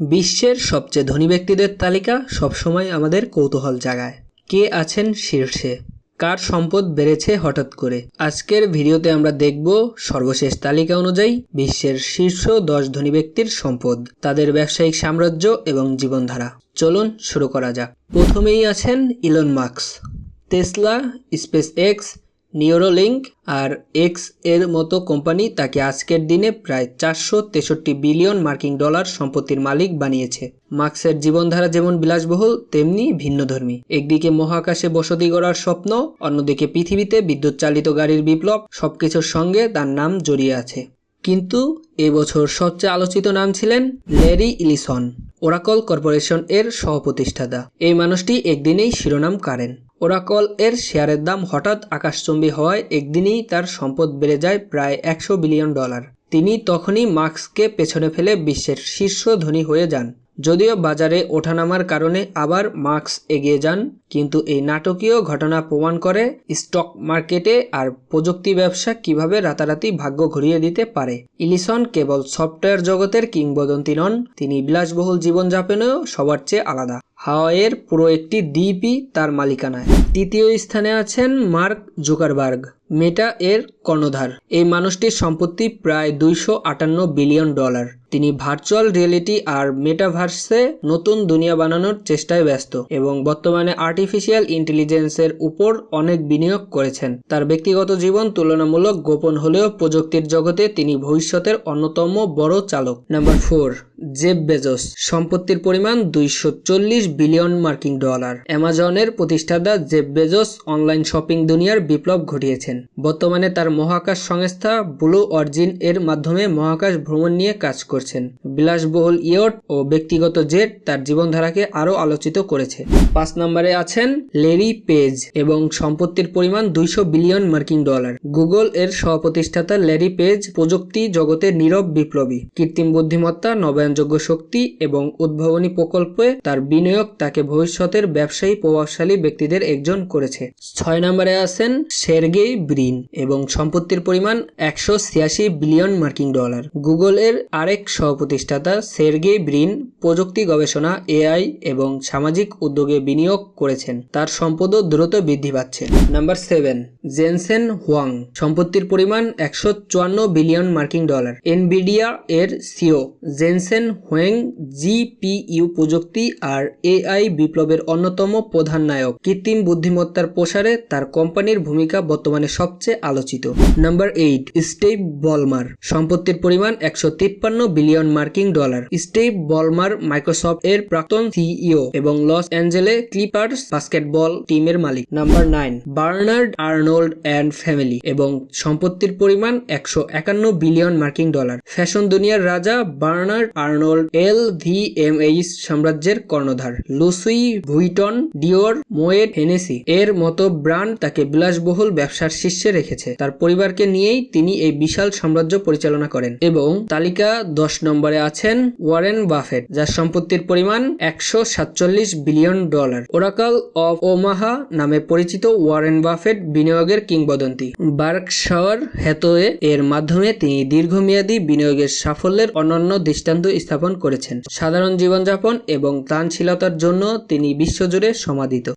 বিশ্বের সবচেয়ে ধনী ব্যক্তিদের তালিকা সবসময় আমাদের কৌতূহল জাগায়। কে আছেন শীর্ষে? কার সম্পদ বেড়েছে হঠাৎ করে? আজকের ভিডিওতে আমরা দেখব সর্বশেষ তালিকা অনুযায়ী বিশ্বের শীর্ষ দশ ধনী ব্যক্তির সম্পদ, তাদের ব্যবসায়িক সাম্রাজ্য এবং জীবনধারা। চলুন শুরু করা যাক। প্রথমেই আছেন Elon Musk Tesla SpaceX Neuralink আর এক্সের মতো কোম্পানি তাকে আজকের দিনে প্রায় চারশো তেষট্টি বিলিয়ন মার্কিন ডলার সম্পত্তির মালিক বানিয়েছে। মার্কসের জীবনধারা যেমন বিলাসবহুল, তেমনি ভিন্নধর্মী। একদিকে মহাকাশে বসতি গড়ার স্বপ্ন, অন্যদিকে পৃথিবীতে বিদ্যুৎ চালিত গাড়ির বিপ্লব, সবকিছুর সঙ্গে তার নাম জড়িয়ে আছে। কিন্তু এবছর সবচেয়ে আলোচিত নাম ছিলেন ল্যারি ইলিসন, ওরাকল কর্পোরেশন এর সহপ্রতিষ্ঠাতা। এই মানুষটি একদিনেই শিরোনাম কাড়েন। ওরাকল এর শেয়ারের দাম হঠাৎ আকাশচুম্বী হওয়ায় একদিনেই তার সম্পদ বেড়ে যায় প্রায় একশো বিলিয়ন ডলার। তিনি তখনই মার্কসকে পেছনে ফেলে বিশ্বের শীর্ষ ধনী হয়ে যান। যদিও বাজারে ওঠানামার কারণে আবার মার্কস এগিয়ে যান, কিন্তু এই নাটকীয় ঘটনা প্রমাণ করে স্টক মার্কেটে আর প্রযুক্তি ব্যবসা কীভাবে রাতারাতি ভাগ্য ঘুরিয়ে দিতে পারে। ইলিসন কেবল সফটওয়্যার জগতের কিংবদন্তি নন, তিনি বিলাসবহুল জীবনযাপনেও সবার চেয়ে আলাদা। হাওয়াইয়ের পুরো একটি দ্বীপই তার মালিকানায়। তৃতীয় স্থানে আছেন মার্ক জুকারবার্গ, মেটা এর কর্ণধার। এই মানুষটির সম্পত্তি প্রায় দুইশো আটান্ন বিলিয়ন ডলার। তিনি ভার্চুয়াল রিয়েলিটি আর মেটাভার্সে নতুন দুনিয়া বানানোর চেষ্টায় ব্যস্ত এবং বর্তমানে আর্টিফিশিয়াল ইন্টেলিজেন্সের উপর অনেক বিনিয়োগ করেছেন। তার ব্যক্তিগত জীবন তুলনামূলক গোপন হলেও প্রযুক্তির জগতে তিনি ভবিষ্যতের অন্যতম বড় চালক। Number four Jeff Bezos. সম্পত্তির পরিমাণ দুইশো চল্লিশ বিলিয়ন মার্কিন ডলার। অ্যামাজনের প্রতিষ্ঠাতা জেব বেজোস অনলাইন শপিং দুনিয়ার বিপ্লব ঘটিয়েছেন। বর্তমানে তার মহাকাশ সংস্থা ব্লু অরিজিন এর মাধ্যমে মহাকাশ ভ্রমণ নিয়ে কাজ করছেন। বিলাসবহুল ইয়ট ও ব্যক্তিগত জেট তার জীবনধারাকে আরও আলোচিত করেছে। পাঁচ নম্বরে আছেন লেরি পেজ এবং সম্পত্তির পরিমাণ দুইশো বিলিয়ন মার্কিন ডলার। গুগল এর সহপ্রতিষ্ঠাতা ল্যারি পেজ প্রযুক্তি জগতের নীরব বিপ্লবী। কৃত্রিম বুদ্ধিমত্তা, নবায়নযোগ্য শক্তি এবং উদ্ভাবনী প্রকল্পে তার বিনিয়োগ তাকে ভবিষ্যতের ব্যবসায়ী, প্রভাবশালী ব্যক্তিদের একজন করেছে। ছয় নম্বরে আছেন সের্গেই ব্রিন এবং সম্পত্তির পরিমাণ একশো ছিয়াশি বিলিয়ন মার্কিন ডলার। গুগল এর আরেক সহপ্রতিষ্ঠাতা সের্গেই ব্রিন প্রযুক্তি গবেষণা, এআই এবং সামাজিক উদ্যোগে বিনিয়োগ করেছেন। তার সম্পদও দ্রুত বৃদ্ধি পাচ্ছে। Number seven, Jensen Huang. সম্পত্তির পরিমাণ একশো চুয়ান্ন বিলিয়ন মার্কিন ডলার। এনবিডিয়া এর সিও জেনসেন হোয়েং জিপিইউ প্রযুক্তি আর এআই বিপ্লবের অন্যতম প্রধান নায়ক। কৃত্রিম বুদ্ধিমত্তার প্রসারে তার কোম্পানির ভূমিকা বর্তমানে সবচেয়ে আলোচিত। Number eight, Steve Ballmer. সম্পত্তির পরিমাণ একশো তিপ্পান্ন বিলিয়ন মার্কিন ডলার। স্টেভ বলমার মাইক্রোসফট এর প্রাক্তন সিইও এবং লস অ্যাঞ্জেলে ক্লিপার্স বাস্কেটবল টিমের মালিক। Number nine, Bernard Arnault and family এবং সম্পত্তির পরিমাণ একশো একান্ন বিলিয়ন মার্কিন ডলার। ফ্যাশন দুনিয়ার রাজা Bernard Arnault L V M H সাম্রাজ্যের কর্ণধার। লুসুই ভুইটন, ডিওর, মোয়েট, হেনেসি এর মতো ব্র্যান্ড তাকে বিলাসবহুল ব্যবসার শীর্ষে রেখেছে। তার পরিবারকে নিয়েই তিনি এই বিশাল সাম্রাজ্য পরিচালনা করেন এবং তালিকা দশ নম্বরে আছেন ওয়ারেন বাফেট, যার সম্পত্তির পরিমাণ একশো সাতচল্লিশ billion dollar. Oracle of Omaha নামে পরিচিত ওয়ারেন বাফেট বিনিয়োগের কিংবদন্তি। বার্কশাওয়ার হ্যাথওয়ে এর মাধ্যমে তিনি দীর্ঘমেয়াদী বিনিয়োগের সাফল্যের অনন্য দৃষ্টান্ত স্থাপন করেছেন। সাধারণ জীবনযাপন এবং ত্রাণশীলতার জন্য তিনি বিশ্বজুড়ে সমাদিত।